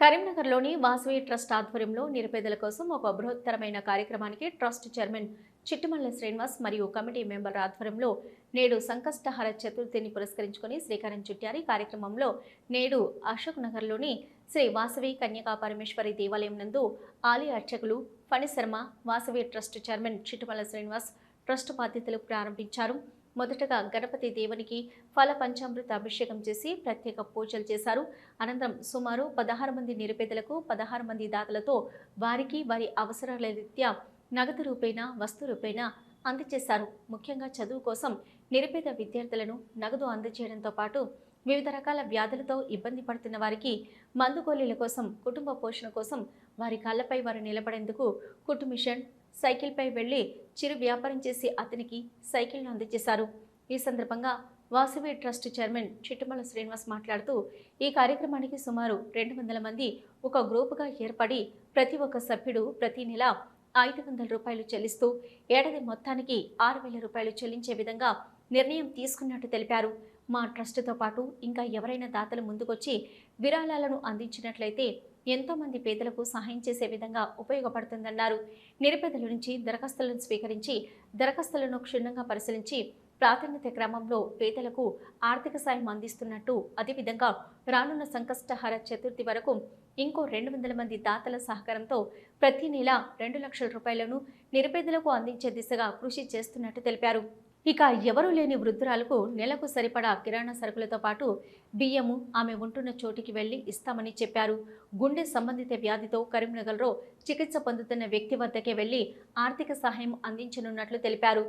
కరీంనగర్లోని వాసవి ట్రస్ట్ ఆధ్వర్యంలో నిరుపేదల కోసం ఒక బృహత్తరమైన కార్యక్రమానికి ట్రస్ట్ చైర్మన్ చిట్టుమల్ల శ్రీనివాస్ మరియు కమిటీ మెంబర్ ఆధ్వర్యంలో నేడు సంకష్టహర చతుర్థిని పురస్కరించుకుని శ్రీకారం చుట్టారు. ఈ కార్యక్రమంలో నేడు అశోక్ నగర్లోని శ్రీ వాసవి కన్యకా పరమేశ్వరి దేవాలయం నందు ఆలయ అర్చకులు Phani Sharma Vasavi trust chairman Chittumalla Srinivas trust బాధ్యతలు ప్రారంభించారు. మొదటగా గణపతి దేవునికి ఫల పంచామృత అభిషేకం చేసి ప్రత్యేక పూజలు చేశారు. అనంతరం సుమారు పదహారు మంది నిరుపేదలకు పదహారు మంది దాతలతో వారికి వారి అవసరాల రీత్యా నగదు రూపేణా వస్తు రూపేణా అందజేశారు. ముఖ్యంగా చదువు కోసం నిరుపేద విద్యార్థులను నగదు అందజేయడంతో పాటు వివిధ రకాల వ్యాధులతో ఇబ్బంది పడుతున్న వారికి మందుగోళీల కోసం కుటుంబ పోషణ కోసం వారి కాళ్ళపై వారు నిలబడేందుకు కుట్టు మిషన్ సైకిల్పై వెళ్ళి చిరు వ్యాపారం చేసి అతనికి సైకిల్ను అందజేశారు. ఈ సందర్భంగా వాసవి ట్రస్ట్ చైర్మన్ చిట్టుమల శ్రీనివాస్ మాట్లాడుతూ ఈ కార్యక్రమానికి సుమారు రెండు వందల మంది ఒక గ్రూపుగా ఏర్పడి ప్రతి ఒక్క సభ్యుడు ప్రతి నెల ఐదు వందల రూపాయలు చెల్లిస్తూ ఏడాది మొత్తానికి ఆరు వేల రూపాయలు చెల్లించే విధంగా నిర్ణయం తీసుకున్నట్టు తెలిపారు. మా ట్రస్టుతో పాటు ఇంకా ఎవరైనా దాతలు ముందుకొచ్చి విరాళాలను అందించినట్లయితే ఎంతో మంది పేదలకు సహాయం చేసే విధంగా ఉపయోగపడుతుందన్నారు. నిరుపేదల నుంచి దరఖాస్తులను స్వీకరించి దరఖాస్తులను క్షుణ్ణంగా పరిశీలించి ప్రాధాన్యత క్రమంలో పేదలకు ఆర్థిక సాయం అందిస్తున్నట్టు అదేవిధంగా రానున్న సంకష్టహార చతుర్థి వరకు ఇంకో రెండు వందల మంది దాతల సహకారంతో ప్రతి నెల రెండు లక్షల రూపాయలను నిరుపేదలకు అందించే దిశగా కృషి చేస్తున్నట్టు తెలిపారు. ఇక ఎవరూ లేని వృద్ధురాలకు నెలకు సరిపడా కిరాణా సరుకులతో పాటు బియ్యము ఆమె ఉంటున్న చోటికి వెళ్ళి ఇస్తామని చెప్పారు. గుండె సంబంధిత వ్యాధితో కరీంనగర్లో చికిత్స పొందుతున్న వ్యక్తి వద్దకే వెళ్ళి ఆర్థిక సహాయం అందించనున్నట్లు తెలిపారు.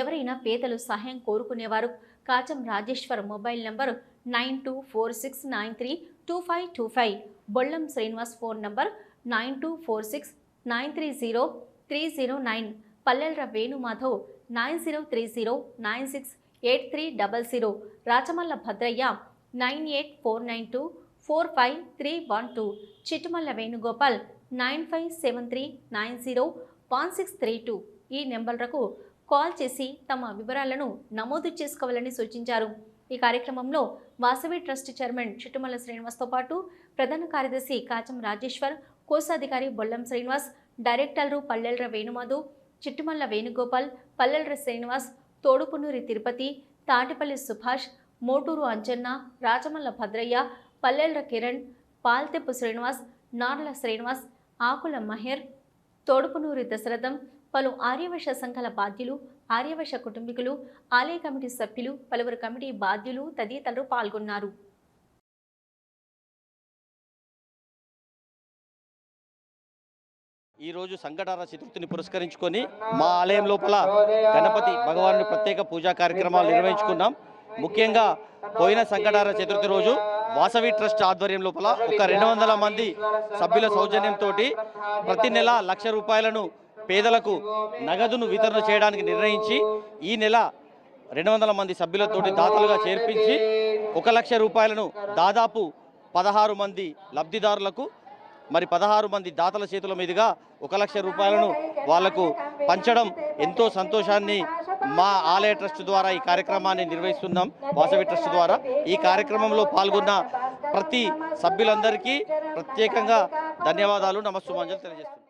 ఎవరైనా పేదలు సహాయం కోరుకునేవారు. Kacham Rajeshwar mobile number nine two four six nine three two five two five. Bollam Srinivas phone number nine two four six nine three zero three zero nine. Pallela Venumadhav nine zero three zero nine six eight three double zero Rachamalla Bhadraiah nine eight four nine two four five three one two Chittumalla Venugopal nine five seven three nine zero one six three two. ఈ నెంబర్లకు call చేసి తమ వివరాలను నమోదు చేసుకోవాలని సూచించారు. ఈ కార్యక్రమంలో వాసవి ట్రస్ట్ చైర్మన్ చిట్టుమల్ల శ్రీనివాస్తో పాటు ప్రధాన కార్యదర్శి కాచం రాజేశ్వర్ కోశాధికారి బొల్లం శ్రీనివాస్ డైరెక్టర్లు పల్లెల్ర వేణుమాధు చిట్టుమల్ల వేణుగోపాల్ పల్లెల్ర శ్రీనివాస్ తోడుపునూరి తిరుపతి తాటిపల్లి సుభాష్ మోటూరు అంజన్న రాజమల్ల భద్రయ్య పల్లెల్ర కిరణ్ పాల్తెప్పు శ్రీనివాస్ నార్ల శ్రీనివాస్ ఆకుల మహేర్ తోడుపునూరి దశరథం పలు ఆర్యవశ సంఘాల బాధ్యులు ఆర్యవశ కుటుంబీకులు ఆలయ కమిటీ సభ్యులు పలువురు కమిటీ బాధ్యులు తదితరులు పాల్గొన్నారు. ఈరోజు సంఘటన చతుర్థిని పురస్కరించుకొని మా ఆలయం లోపల గణపతి భగవానుడి ప్రత్యేక పూజా కార్యక్రమాలు నిర్వహించుకున్నాం. ముఖ్యంగా పోయిన సంఘటన చతుర్థి రోజు వాసవి ట్రస్ట్ ఆధ్వర్యం లోపల ఒక రెండు వందల మంది సభ్యుల సౌజన్యంతో ప్రతి నెల లక్ష రూపాయలను పేదలకు నగదును వితరణ చేయడానికి నిర్ణయించి ఈ నెల రెండు వందల మంది సభ్యులతోటి దాతలుగా చేర్పించి ఒక లక్ష రూపాయలను దాదాపు పదహారు మంది లబ్ధిదారులకు మరి పదహారు మంది దాతల చేతుల మీదుగా ఒక లక్ష రూపాయలను వాళ్ళకు పంచడం ఎంతో సంతోషాన్ని మా ఆలయ ట్రస్ట్ ద్వారా ఈ కార్యక్రమాన్ని నిర్వహిస్తున్నాం. వాసవి ట్రస్ట్ ద్వారా. ఈ కార్యక్రమంలో పాల్గొన్న ప్రతి సభ్యులందరికీ ప్రత్యేకంగా ధన్యవాదాలు. నమస్సుమాంజలు తెలియజేస్తున్నాం.